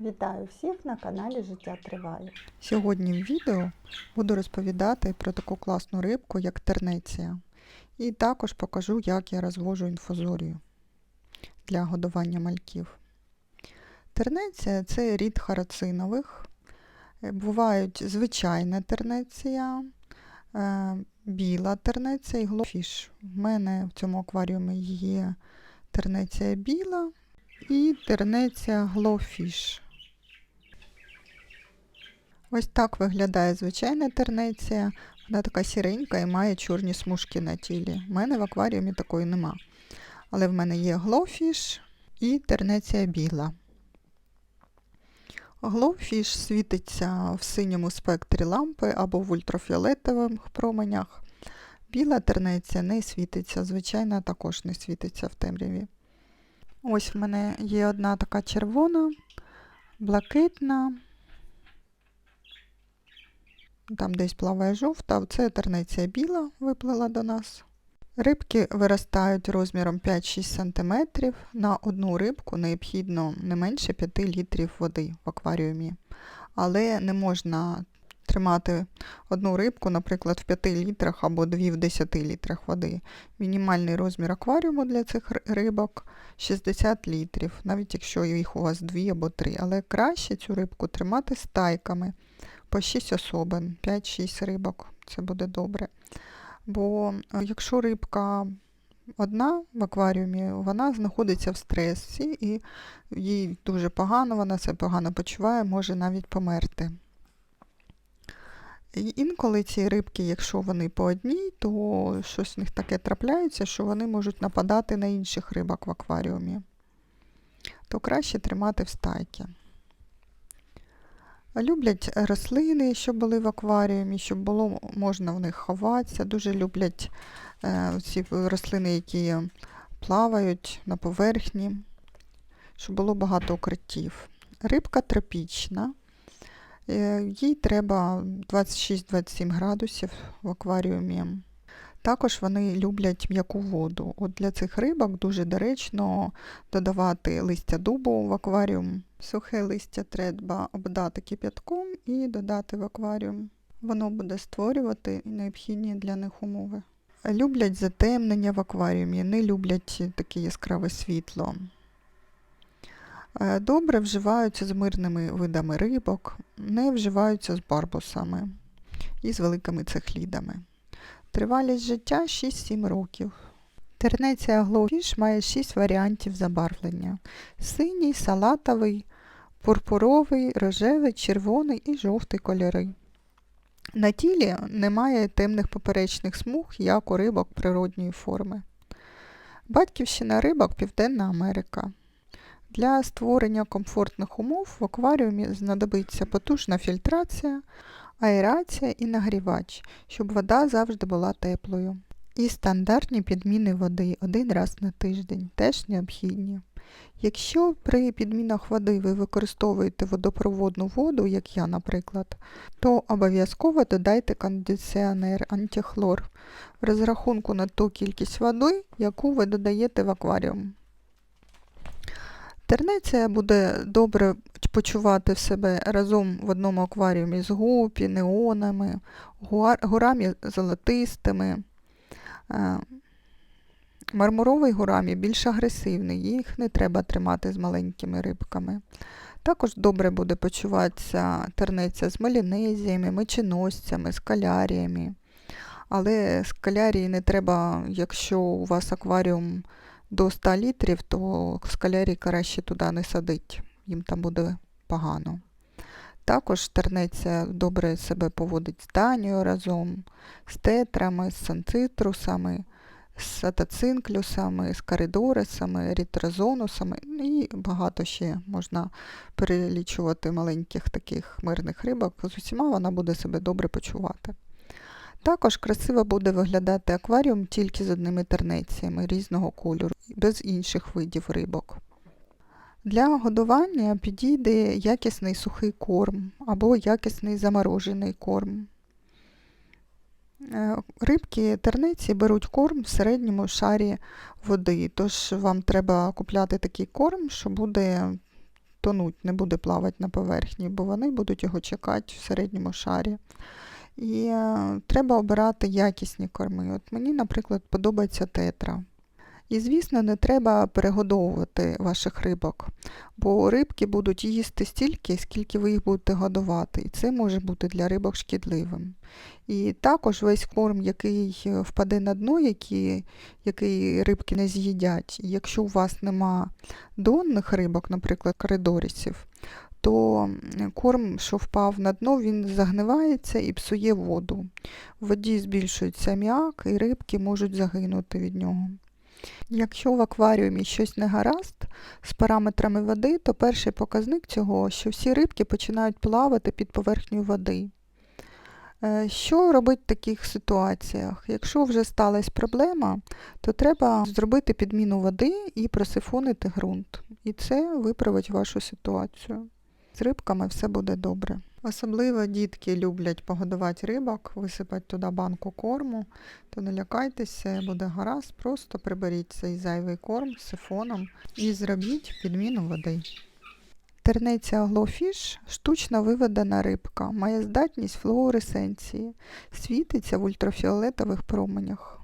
Вітаю всіх на каналі Життя Триває. Сьогодні в відео буду розповідати про таку класну рибку, як тернеція. І також покажу, як я розвожу інфузорію для годування мальків. Тернеція це рід харацинових. Е, Бувають звичайна тернеція, е, біла тернеція і глофіш. В мене в цьому акваріумі є тернеція біла і тернеція глофіш. Ось так виглядає звичайна тернеція. Вона така сіренька і має чорні смужки на тілі. У мене в акваріумі такої нема. Але в мене є глофіш і тернеція біла. Глофіш світиться в синьому спектрі лампи або в ультрафіолетових променях. Біла тернеція не світиться, звичайна також не світиться в темряві. Ось в мене є одна така червона, блакитна. Там десь плаває жовта, це тернеція біла виплила до нас. Рибки виростають розміром 5-6 см. На одну рибку необхідно не менше 5 літрів води в акваріумі. Але не можна тримати одну рибку, наприклад, в 5 літрах або 2 в 10 літрах води. Мінімальний розмір акваріуму для цих рибок 60 літрів, навіть якщо їх у вас 2 або 3. Але краще цю рибку тримати стайками по 6 особин, 5-6 рибок. Це буде добре. Бо е, якщо рибка одна в акваріумі, вона знаходиться в стресі і їй дуже погано, вона себе погано почуває, може навіть померти. І інколи ці рибки, якщо вони по одній, то щось в них таке трапляється, що вони можуть нападати на інших рибок в акваріумі. То краще тримати в стайки. Люблять рослини, що були в акваріумі, щоб було можна в них ховатися. Дуже люблять е, ці рослини, які плавають на поверхні, щоб було багато укриттів. Рибка тропічна. Е, їй треба 26-27 градусів в акваріумі. Також вони люблять м'яку воду. От для цих рибок дуже доречно додавати листя дубу в акваріум. Сухе листя треба обдати кип'ятком і додати в акваріум. Воно буде створювати необхідні для них умови. Люблять затемнення в акваріумі, не люблять таке яскраве світло. Е, Добре вживаються з мирними видами рибок, не вживаються з барбусами і з великими цехлідами. Тривалість життя 6-7 років. Тернеція Глофіш має 6 варіантів забарвлення: синій, салатовий, пурпуровий, рожевий, червоний і жовтий кольори. На тілі немає темних поперечних смуг, як у рибок природньої форми. Батьківщина рибок Південна Америка. Для створення комфортних умов в акваріумі знадобиться потужна фільтрація, аерація і нагрівач, щоб вода завжди була теплою. І стандартні підміни води один раз на тиждень теж необхідні. Якщо при підмінах води ви використовуєте водопроводну воду, як я, наприклад, то обов'язково додайте кондиціонер антихлор в розрахунку на ту кількість води, яку ви додаєте в акваріум. Тернеція буде добре почувати в себе разом в одному акваріумі з гупі, неонами, горами золотистими. Е, Мармуровий гурамі більш агресивний, їх не треба тримати з маленькими рибками. Також добре буде почуватися тернеця з малінезіями, меченосцями, скаляріями. Але скалярії не треба, якщо у вас акваріум до 100 літрів, то скалярій краще туди не садить, їм там буде погано. Також тернеця добре себе поводить з данію разом, з тетрами, з санцитрусами, з атацинклюсами, з коридорисами, рітрозонусами і багато ще можна перелічувати маленьких таких мирних рибок. З усіма вона буде себе добре почувати. Також красиво буде виглядати акваріум тільки з одними тернеціями різного кольору, без інших видів рибок. Для годування підійде якісний сухий корм або якісний заморожений корм. Е, Рибки терниці беруть корм в середньому шарі води, тож вам треба купляти такий корм, що буде тонуть, не буде плавати на поверхні, бо вони будуть його чекати в середньому шарі. І е, треба обирати якісні корми. От мені, наприклад, подобається тетра. І, звісно, не треба перегодовувати ваших рибок, бо рибки будуть їсти стільки, скільки ви їх будете годувати, і це може бути для рибок шкідливим. І також весь корм, який впаде на дно, який, який рибки не з'їдять, якщо у вас нема донних рибок, наприклад, коридорісів, то корм, що впав на дно, він загнивається і псує воду. В воді збільшується аміак, і рибки можуть загинути від нього. Якщо в акваріумі щось не гаразд з параметрами води, то перший показник цього, що всі рибки починають плавати під поверхнею води. Е, Що робити в таких ситуаціях? Якщо вже сталася проблема, то треба зробити підміну води і просифонити ґрунт. І це виправить вашу ситуацію. З рибками все буде добре. Особливо дітки люблять погодувати рибок, висипати туди банку корму, то не лякайтеся, буде гаразд, просто приберіть цей зайвий корм сифоном і зробіть підміну води. Тернеця Glowfish – штучно виведена рибка, має здатність флуоресценції, світиться в ультрафіолетових променях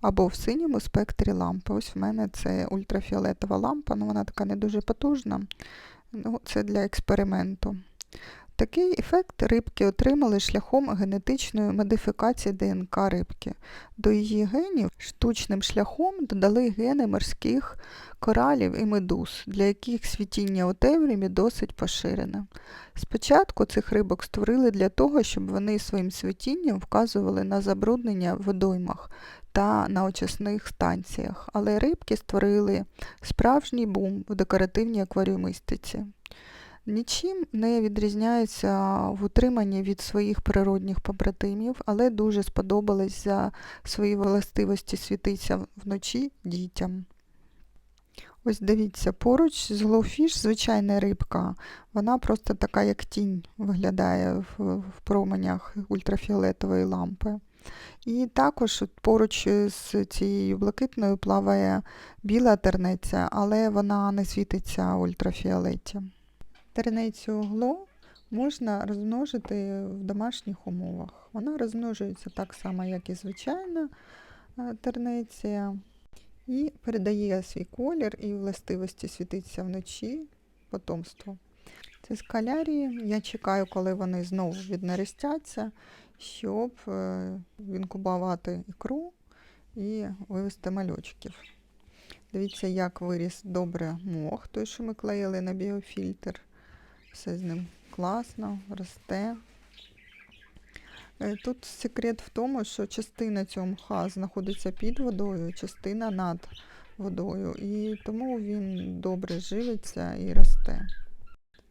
або в синьому спектрі лампи. Ось в мене це ультрафіолетова лампа, ну вона така не дуже потужна. Ну, це для експерименту. Такий ефект рибки отримали шляхом генетичної модифікації ДНК рибки. До її генів штучним шляхом додали гени морських коралів і медуз, для яких світіння у темряві досить поширене. Спочатку цих рибок створили для того, щоб вони своїм світінням вказували на забруднення в водоймах та на очисних станціях, але рибки створили справжній бум в декоративній акваріумістиці. Нічим не відрізняються в утриманні від своїх природних побратимів, але дуже сподобались за свої властивості світиться вночі дітям. Ось дивіться, поруч з Glowfish звичайна рибка, вона просто така, як тінь, виглядає в променях ультрафіолетової лампи. І також поруч з цією блакитною плаває біла тернеця, але вона не світиться в ультрафіолеті. Тернецю гло можна розмножити в домашніх умовах. Вона розмножується так само, як і звичайна е, тернеція, і передає свій колір і властивості світиться вночі потомству. Це скалярії. Я чекаю, коли вони знову віднерестяться, щоб е, інкубувати ікру і вивести мальочків. Дивіться, як виріс добре мох, той, що ми клеїли на біофільтр. Все з ним класно, росте. Е, Тут секрет в тому, що частина цього мха знаходиться під водою, частина над водою, і тому він добре живиться і росте.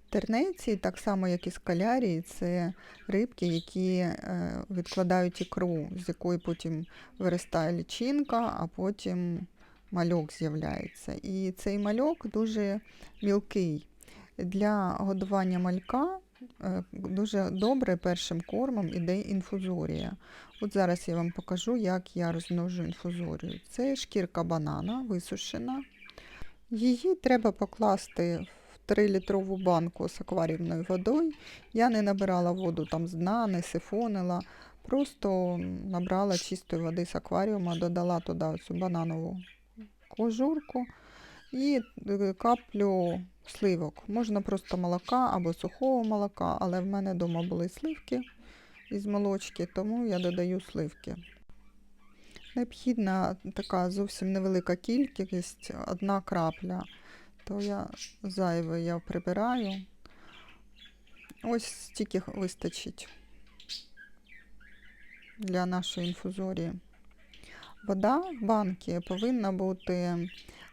Тернеці, так само як і скалярії, це рибки, які е, відкладають ікру, з якої потім виростає лічинка, а потім мальок з'являється. І цей мальок дуже мілкий. Для годування малька е, дуже добре першим кормом іде інфузорія. От зараз я вам покажу, як я розмножу інфузорію. Це шкірка банана висушена. Її треба покласти в 3-літрову банку з акваріумною водою. Я не набирала воду там з дна, не сифонила. Просто набрала чистої води з акваріума, додала туди цю бананову кожурку і е, каплю сливок. Можна просто молока або сухого молока, але в мене вдома були сливки із молочки, тому я додаю сливки. Необхідна така зовсім невелика кількість, одна крапля, то я зайве я прибираю. Ось стільки вистачить для нашої інфузорії. Вода в банки повинна бути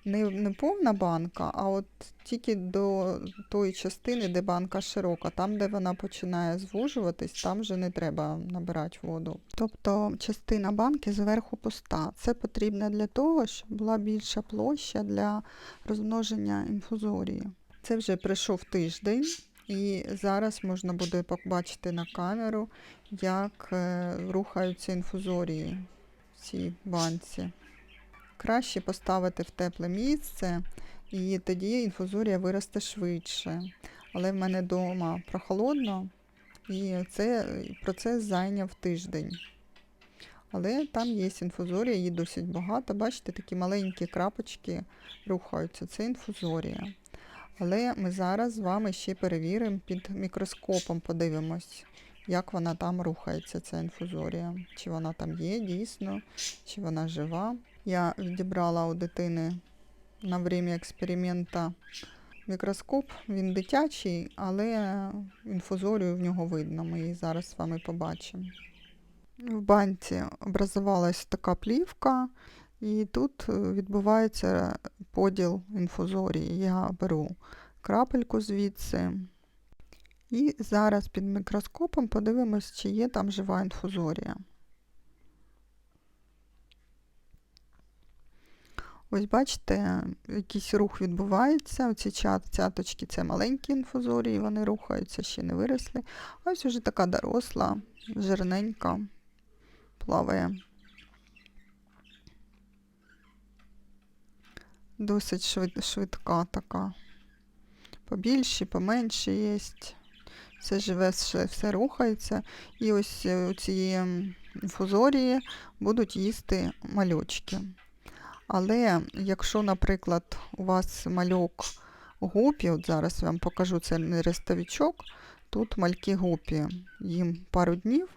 не, не повна банка, а от тільки до тої частини, де банка широка. Там, де вона починає звужуватись, там вже не треба набирати воду. Тобто частина банки зверху пуста. Це потрібно для того, щоб була більша площа для розмноження інфузорії. Це вже пройшов тиждень. І зараз можна буде побачити на камеру, як е, рухаються інфузорії в цій банці. Краще поставити в тепле місце, і тоді інфузорія виросте швидше. Але в мене вдома прохолодно, і це процес зайняв тиждень. Але там є інфузорія, її досить багато. Бачите, такі маленькі крапочки рухаються. Це інфузорія. Але ми зараз з вами ще перевіримо під мікроскопом, подивимось, як вона там рухається, ця інфузорія. Чи вона там є дійсно, чи вона жива. Я відібрала у дитини на время експеримента мікроскоп. Він дитячий, але інфузорію в нього видно. Ми її зараз з вами побачимо. В банці образувалась така плівка, і тут е, відбувається поділ інфузорії. Я беру крапельку звідси. І зараз під мікроскопом подивимось, чи є там жива інфузорія. Ось бачите, якийсь рух відбувається. Оці цяточки це маленькі інфузорії, вони рухаються, ще не виросли. Ось уже така доросла, жирненька, плаває. Досить швид, швидка така. Побільші, поменші є. Все живе, все, рухається. І ось е, у цієї інфузорії будуть їсти мальочки. Але якщо, наприклад, у вас мальок гупі, от зараз я вам покажу це не рестовичок, тут мальки гупі, їм пару днів,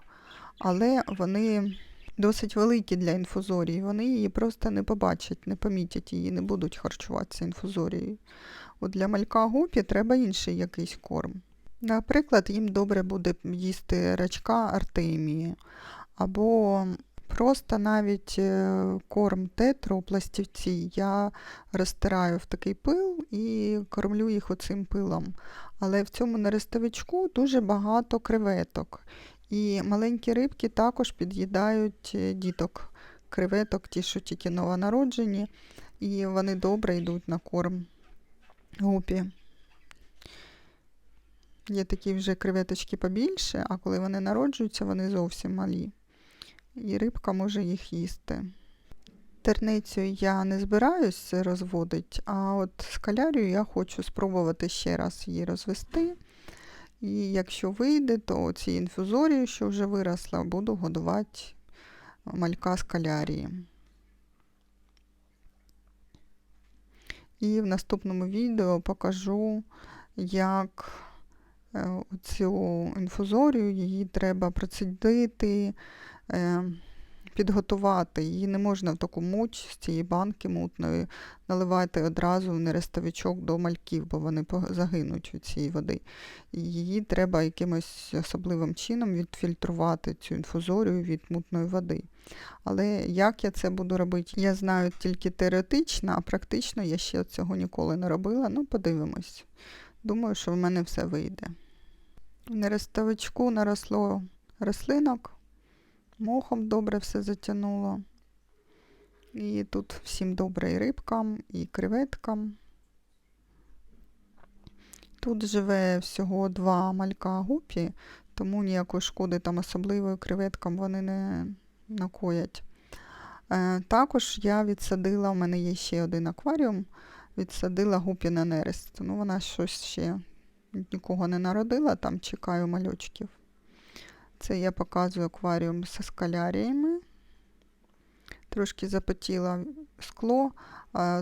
але вони досить великі для інфузорії, вони її просто не побачать, не помітять її, не будуть харчуватися інфузорією. От для малька гупі треба інший якийсь корм. Наприклад, їм добре буде їсти рачка артемії, або просто навіть е, корм тетру у пластівці я розтираю в такий пил і кормлю їх оцим пилом. Але в цьому нерестовичку дуже багато креветок. І маленькі рибки також під'їдають е, діток креветок, ті, що тільки новонароджені, і вони добре йдуть на корм гупі. Є такі вже креветочки побільше, а коли вони народжуються, вони зовсім малі. І рибка може їх їсти. Терницю я не збираюсь розводити, а от скалярію я хочу спробувати ще раз її розвести. І якщо вийде, то ці інфузорії, що вже виросла, буду годувати малька скалярії. І в наступному відео покажу, як е, цю інфузорію її треба процедити, е, підготувати. Її не можна в таку муть з цієї банки мутної наливати одразу в нерестовичок до мальків, бо вони загинуть від цієї води. Її треба якимось особливим чином відфільтрувати цю інфузорію від мутної води. Але як я це буду робити, я знаю тільки теоретично, а практично я ще цього ніколи не робила. Ну, подивимось. Думаю, що в мене все вийде. В нерестовичку наросло рослинок, мохом добре все затягнуло. І тут всім добре і рибкам, і креветкам. Тут живе всього два малька гупі, тому ніякої шкоди там особливої креветкам вони не накоять. Е, також я відсадила, у мене є ще один акваріум, відсадила гупі на нерест. Ну, вона щось ще нікого не народила, там чекаю мальочків. Це я показую акваріум зі скаляріями. Трошки запотіло скло.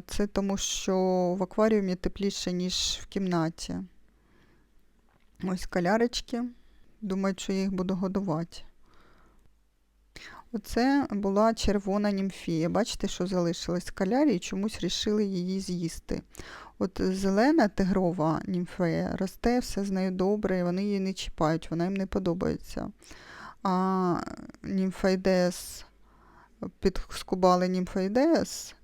Це тому, що в акваріумі тепліше, ніж в кімнаті. Ось калярочки. Думаю, що я їх буду годувати. Оце була червона німфія. Бачите, що залишилась скалярі і чомусь рішили її з'їсти. От зелена тигрова німфея росте, все з нею добре, і вони її не чіпають, вона їм не подобається. А німфейдес підскубали німфейдес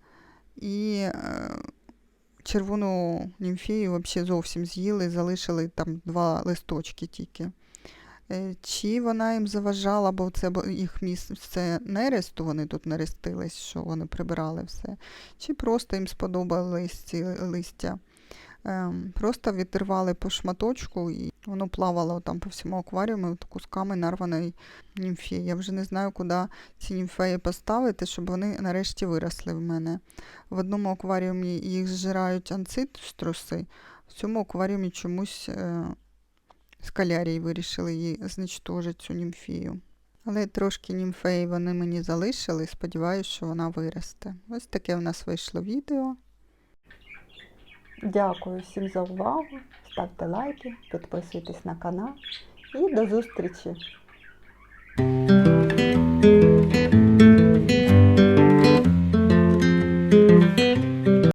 і е, червону німфею взагалі зовсім з'їли, залишили там два листочки тільки. Е, чи вона їм заважала, бо це їх місце нересту, вони тут нерестились, що вони прибирали все, чи просто їм сподобались ці листя. ем, просто відривали по шматочку, і воно плавало там по всьому акваріуму кусками нарваної німфії. Я вже не знаю, куди ці німфеї поставити, щоб вони нарешті виросли в мене. В одному акваріумі їх зжирають анцитруси, в цьому акваріумі чомусь Скалярій вирішили її зничтожити цю німфію. Але трошки німфеї вони мені залишили, сподіваюся, що вона виросте. Ось таке в нас вийшло відео. Дякую всім за увагу. Ставте лайки, підписуйтесь на канал і до зустрічі!